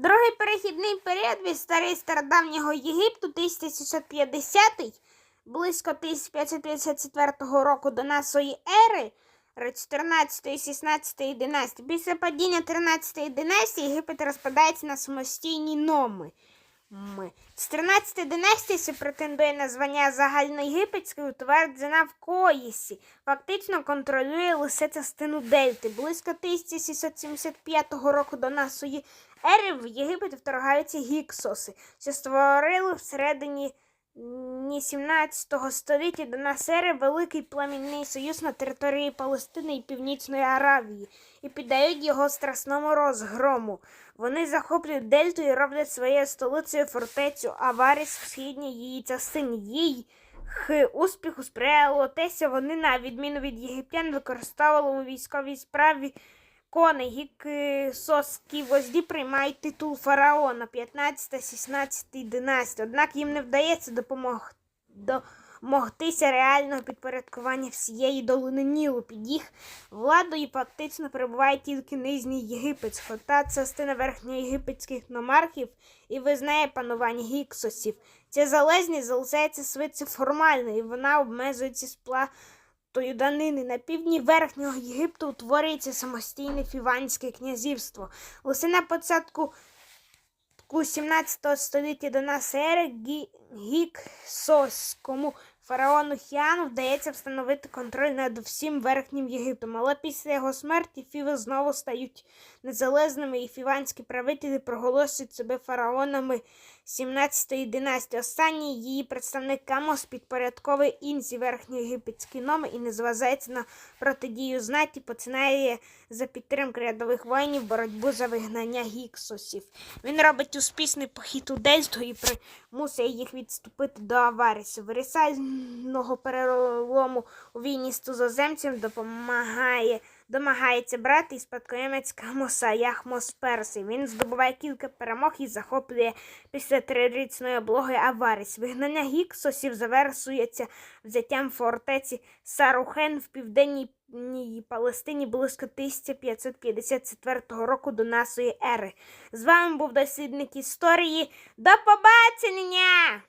Другий перехідний період від старий стародавнього Єгипту 1650 близько 1554 року до нашої ери, 14, 16 династії. Після падіння 13 династії Єгипет розпадається на самостійні номи. Ми. З 13 династії се претендує на звання загальноєгипетської утверджена в Коїсі. Фактично контролює лише частину Дельти. Близько 1675 року до нашої ери в Єгипет вторгаються гіксоси, що створили всередині ні 17 століття до нас ери великий племінний союз на території Палестини і Північної Аравії і піддають його страсному розгрому. Вони захоплюють дельту і роблять своєю столицею фортецю Аваріс в східній її частині. Їй х успіху сприяло те, що вони, на відміну від єгиптян, використовували у військовій справі коней. Гіксосські вожді приймають титул фараона 15-16 династії. Однак їм не вдається допомог... домогтися реального підпорядкування всієї долини Нілу. Під їх владою фактично перебуває тільки нижній Єгипет, хоча частина верхньоєгипетських номархів і визнає панування гіксосів. Ця залежність залишається швидше формальною, і вона обмежується сплатою данини. На півдні верхнього Єгипту утворюється самостійне Фіванське князівство. Лише на початку у 17 століття до нас ери Гі- гіксоському фараону Хіану вдається встановити контроль над всім верхнім Єгиптом. Але після його смерті фіви знову стають незалежними, і фіванські правителі проголошують себе фараонами 17-ї династії. Останній її представник Камос підпорядковує інші верхньоєгипетські номи і не зважається на протидію знаті, починає за підтримки рядових воїнів боротьбу за вигнання гіксосів. Він робить успішний похід у Дельту і примусує їх відступити до Аварісу. Вирісального перелому у війні з тузоземцем допомагає. Домагається брати і спадкоємець Камоса Яхмос Персий. Він здобуває кілька перемог і захоплює після трирічної облоги Аваріс. Вигнання гіксосів завершується взяттям фортеці Сарухен в південній Палестині близько 1554 року до нашої ери. З вами був дослідник історії. До побачення!